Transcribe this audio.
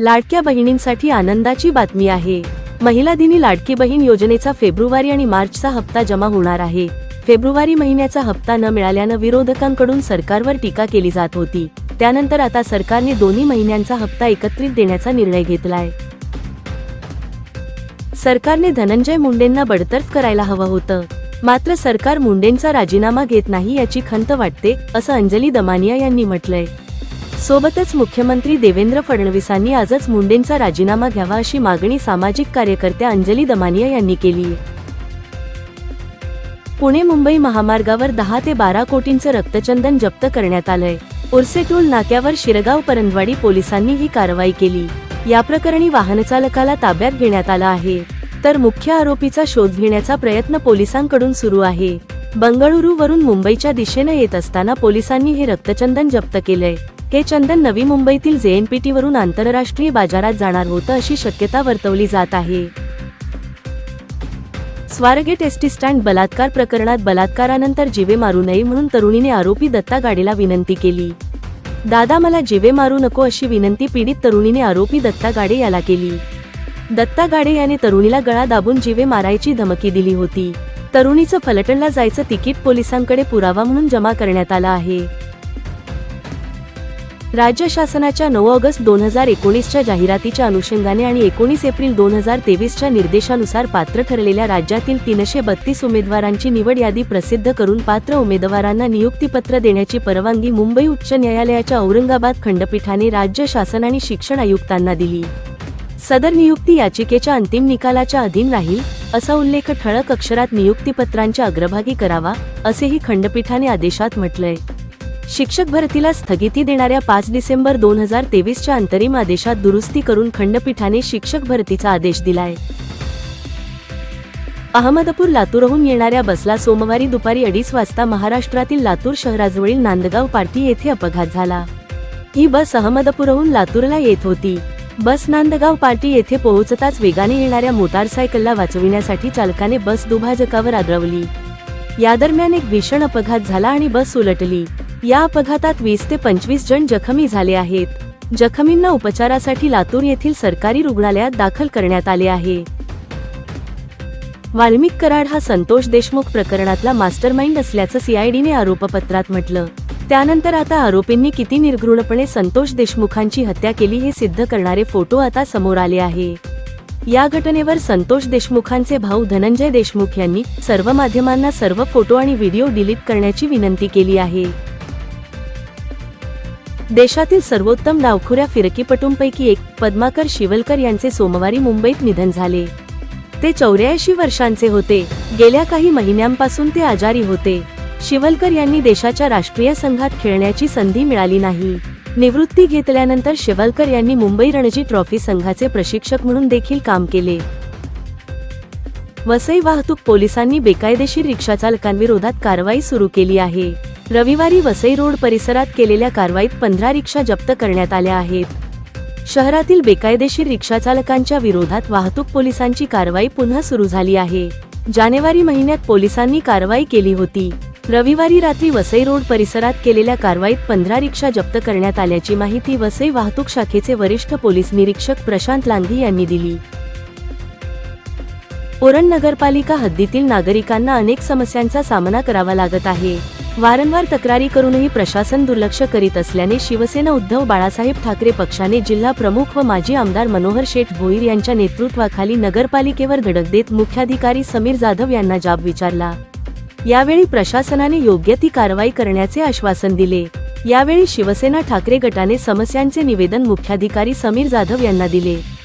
लाडक्या बहिणींसाठी आनंदाची बातमी आहे. महिला दिनी लाडकी बहीण योजनेचा फेब्रुवारी आणि मार्चचा हप्ता जमा होणार आहे. फेब्रुवारी महिन्याचा हप्ता न मिळाल्यानं विरोधकांकडून सरकारवर टीका केली जात होती. त्यानंतर आता सरकारने दोन्ही महिन्यांचा हप्ता एकत्रित देण्याचा निर्णय घेतलाय. सरकारने धनंजय मुंडेंना बडतर्फ करायला हवं होतं. मात्र सरकार मुंडेंचा राजीनामा घेत नाही याची खंत वाटते असं अंजली दमानिया यांनी म्हटलंय. सोबतच मुख्यमंत्री देवेंद्र फडणवीसांनी आजच मुंडेंचा राजीनामा घ्यावा अशी मागणी सामाजिक कार्यकर्त्या अंजली दमानिया यांनी केली पुणे मुंबई महामार्गावर दहा ते बारा कोटींचं रक्तचंदन जप्त करण्यात आलंय. उर्सेटोल नाक्यावर शिरगाव परंदवाडी पोलिसांनी ही कारवाई केली. या प्रकरणी वाहनचालकाला ताब्यात घेण्यात आला आहे. तर मुख्य आरोपीचा शोध घेण्याचा प्रयत्न पोलिसांकडून सुरू आहे. बंगळुरू वरून मुंबईच्या दिशेनं येत असताना पोलिसांनी हे रक्तचंदन जप्त केलंय. हे चंदन नवी मुंबईतील जेएनपीटी वरून आंतरराष्ट्रीय बाजारात जाणार होतं अशी शक्यता वर्तवली जात आहे. स्वारगेट एसटी स्टँड बलात्कार प्रकरणात बलात्कारानंतर जीवे मारू नये म्हणून तरुणीने आरोपी दत्ता गाडेला विनंती केली. दादा मला जीवे मारू नको अशी विनंती पीडित तरुणीने आरोपी दत्ता गाडे याला केली. दत्ता गाडे याने तरुणीला गळा दाबून जीवे मारायची धमकी दिली होती. तरुणीचं फलटणला जायचं तिकीट पोलिसांकडे पुरावा म्हणून जमा करण्यात आला आहे. राज्य शासनाच्या नऊ ऑगस्ट दोन हजार एकोणीसच्या जाहिरातीच्या अनुषंगाने आणि एकोणीस एप्रिल दोन हजार तेवीसच्या निर्देशानुसार पात्र ठरलेल्या राज्यातील तीनशे बत्तीस उमेदवारांची निवड यादी प्रसिद्ध करून पात्र उमेदवारांना नियुक्तीपत्र देण्याची परवानगी मुंबई उच्च न्यायालयाच्या औरंगाबाद खंडपीठाने राज्य शासन आणि शिक्षण आयुक्तांना दिली. सदर नियुक्ती याचिकेच्या अंतिम निकालाच्या अधीन राहील असा उल्लेख ठळक अक्षरात नियुक्तीपत्रांच्या अग्रभागी करावा असेही खंडपीठाने आदेशात म्हटलंय. शिक्षक भरतीला स्थगिती देणाऱ्या पाच डिसेंबर दोन हजार तेवीसच्या अंतरिम आदेशात दुरुस्ती करून खंडपीठाने शिक्षक भरतीचा आदेश दिलाय. अहमदपूर लातूरहून येणाऱ्या बसला सोमवारी दुपारी अडीच वाजता महाराष्ट्रातील लातूर शहराजवळील नांदगाव पार्टी येथे अपघात झाला. ही बस अहमदपूरहून लातूरला येत होती. बस नांदगाव पार्टी येथे पोहोचताच वेगाने येणाऱ्या मोटारसायकलला वाचविण्यासाठी चालकाने बस दुभाजकावर आदळवली. या दरम्यान एक भीषण अपघात झाला आणि बस उलटली. या अपघातात वीस ते पंचवीस जण जखमी झाले आहेत. जखमींना उपचारासाठी लातूर येथील सरकारी रुग्णालयात दाखल करण्यात आले आहे. वाल्मिक कराड हा संतोष देशमुख प्रकरणातला मास्टरमाइंड असल्याचं सीआयडीने आरोपपत्रात म्हटलं. त्यानंतर आता आरोपींनी किती निर्घृणपणे संतोष देशमुखांची हत्या केली हे सिद्ध करणारे फोटो आता समोर आले आहे. या घटनेवर संतोष देशमुखांचे भाऊ धनंजय देशमुख यांनी सर्व माध्यमांना सर्व फोटो आणि व्हिडिओ डिलीट करण्याची विनंती केली आहे. देशातील सर्वोत्तम डावखुऱ्या फिरकीपटूंपैकी एक पद्माकर शिवलकर यांचे सोमवारी मुंबईत निधन झाले. ते चौऱ्याऐंशी वर्षांचे होते. गेल्या काही महिन्यांपासून ते आजारी होते. शिवलकर यांनी देशाच्या राष्ट्रीय संघात खेळण्याची संधी मिळाली नाही. निवृत्ती घेतल्यानंतर शिवलकर यांनी मुंबई रणजी ट्रॉफी संघाचे प्रशिक्षक म्हणून देखील काम केले. वसई वाहतूक पोलिसांनी बेकायदेशीर रिक्षाचालकांविरोधात कारवाई सुरू केली आहे. रविवारी वसई रोड परिसरात केलेल्या कारवाईत पंधरा रिक्षा जप्त करण्यात आल्या आहेत. शहरातील बेकायदेशीर रिक्षाचालकांच्या विरोधात वाहतूक पोलिसांची कारवाई पुन्हा सुरू झाली आहे. जानेवारी महिन्यात पोलिसांनी कारवाई केली होती. रविवारी रात्री वसई रोड परिसरात केलेल्या कारवाईत पंधरा रिक्षा जप्त करण्यात आल्याची माहिती वसई वाहतूक शाखेचे वरिष्ठ पोलीस निरीक्षक प्रशांत लांघी यांनी दिली. ओरण नगरपालिका हद्दीतील नागरिकांना अनेक समस्यांचा सामना करावा लागत आहे. वारंवार तक्रारी करूनही प्रशासन दुर्लक्ष करीत असल्याने शिवसेना उद्धव बाळासाहेब ठाकरे पक्षाने जिल्हा प्रमुख व माजी आमदार मनोहर शेठ भोईर यांच्या नेतृत्वाखाली नगरपालिकेवर धडक देत मुख्याधिकारी समीर जाधव यांना जाब विचारला. यावेळी प्रशासनाने योग्य ती कारवाई करण्याचे आश्वासन दिले. यावेळी शिवसेना ठाकरे गटाने समस्यांचे निवेदन मुख्याधिकारी समीर जाधव यांना दिले.